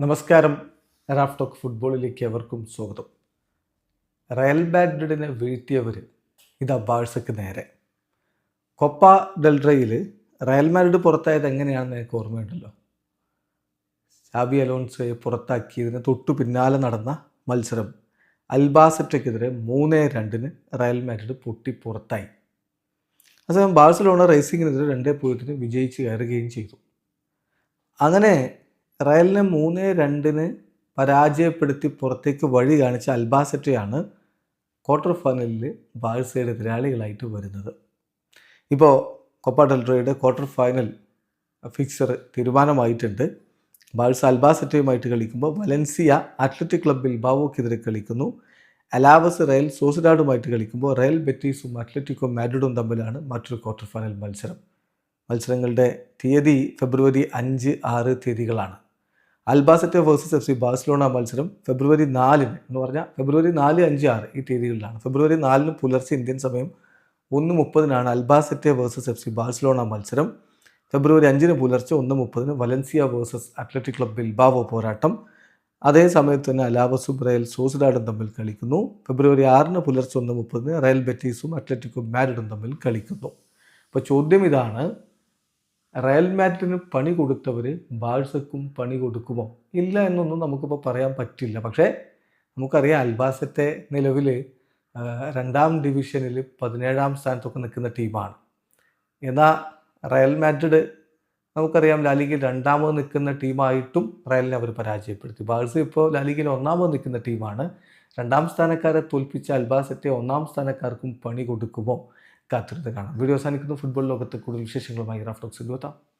നമസ്കാരം. Raf talk ഫുട്ബോളിലേക്ക് എവർക്കും സ്വാഗതം. റയൽ മാഡ്രിഡിനെ വീഴ്ത്തിയവർ ഇതാ ബാഴ്സയ്ക്ക് നേരെ. കൊപ്പ ഡെൽഡ്രയിൽ റയൽ മാഡ്രിഡ് പുറത്തായത് എങ്ങനെയാണെന്ന് എനിക്ക് ഓർമ്മയുണ്ടല്ലോ. ഷാബി അലോൺസോയെ പുറത്താക്കിയതിന് തൊട്ടു പിന്നാലെ നടന്ന മത്സരം അൽബാസറ്റയ്ക്കെതിരെ മൂന്ന് രണ്ടിന് റയൽ മാഡ്രിഡ് പൊട്ടി പുറത്തായി. അതേസമയം ബാഴ്സലോണ റേസിങ്ങിനെതിരെ രണ്ടേ പൂജ്യത്തിന് വിജയിച്ച് കയറുകയും ചെയ്തു. അങ്ങനെ റയലിനെ മൂന്ന് രണ്ടിന് പരാജയപ്പെടുത്തി പുറത്തേക്ക് വഴി കാണിച്ച അൽബാസറ്റയാണ് ക്വാർട്ടർ ഫൈനലിൽ ബാഴ്സയുടെ എതിരാളികളായിട്ട് വരുന്നത്. ഇപ്പോൾ കൊപ്പ ഡെൽറോയുടെ ക്വാർട്ടർ ഫൈനൽ ഫിക്സർ തീരുമാനമായിട്ടുണ്ട്. ബാഴ്സ അൽബാസറ്റയുമായിട്ട് കളിക്കുമ്പോൾ വലൻസിയ അത്ലറ്റിക് ക്ലബ് ബാവോക്കെതിരെ കളിക്കുന്നു. അലാവസ് റയൽ സോസിഡാഡുമായിട്ട് കളിക്കുമ്പോൾ റയൽ ബെറ്റീസും അത്ലറ്റിക്കോ മാഡ്രിഡും തമ്മിലാണ് മറ്റൊരു ക്വാർട്ടർ ഫൈനൽ മത്സരം. മത്സരങ്ങളുടെ തീയതി ഫെബ്രുവരി അഞ്ച് ആറ് തീയതികളാണ്. Albacete versus F C Barcelona മത്സരം ഫെബ്രുവരി നാലിന് എന്ന് പറഞ്ഞാൽ ഫെബ്രുവരി നാല് അഞ്ച് ആറ് ഈ തീയതികളിലാണ്. ഫെബ്രുവരി നാലിന് പുലർച്ചെ ഇന്ത്യൻ സമയം ഒന്ന് മുപ്പതിനാണ് Albacete versus F C Barcelona മത്സരം. ഫെബ്രുവരി അഞ്ചിന് പുലർച്ചെ ഒന്ന് മുപ്പതിന് Valencia versus Athletic Club Bilbao പോരാട്ടം. അതേ സമയത്ത് തന്നെ അലാവസും റയൽ സോസിഡാഡും തമ്മിൽ കളിക്കുന്നു. ഫെബ്രുവരി ആറിന് പുലർച്ചെ ഒന്ന് മുപ്പതിന് റയൽ ബെറ്റീസും അത്ലറ്റിക്കും മാരിഡും തമ്മിൽ കളിക്കുന്നു. അപ്പോൾ ചോദ്യം ഇതാണ് റയൽ മാറ്റിന് പണി കൊടുത്തവർ ബാഴ്സക്കും പണി കൊടുക്കുമോ? ഇല്ല എന്നൊന്നും നമുക്കിപ്പോൾ പറയാൻ പറ്റില്ല. പക്ഷേ നമുക്കറിയാം അൽബാസത്തെ നിലവിൽ രണ്ടാം ഡിവിഷനിൽ പതിനേഴാം സ്ഥാനത്തൊക്കെ നിൽക്കുന്ന ടീമാണ്. എന്നാൽ റയൽ മാഡ്രിഡ് നമുക്കറിയാം ലാലിഗയിൽ രണ്ടാമത് നിൽക്കുന്ന ടീമായിട്ടും റയലിനെ അവർ പരാജയപ്പെടുത്തി. ബാഴ്സ ഇപ്പോൾ ലാലിഗയിൽ ഒന്നാമത് നിൽക്കുന്ന ടീമാണ്. രണ്ടാം സ്ഥാനക്കാരെ തോൽപ്പിച്ച അൽബാസത്തെ ഒന്നാം സ്ഥാനക്കാർക്കും പണി കൊടുക്കുമോ? കാത്തിരുന്ന് കാണാം. വീഡിയോ അവസാനിക്കുന്നു. ഫുട്ബോൾ ലോകത്ത് കൂടുതൽ വിശേഷങ്ങളുമായി റാഫ്റ്റോക്സിൽ എത്താം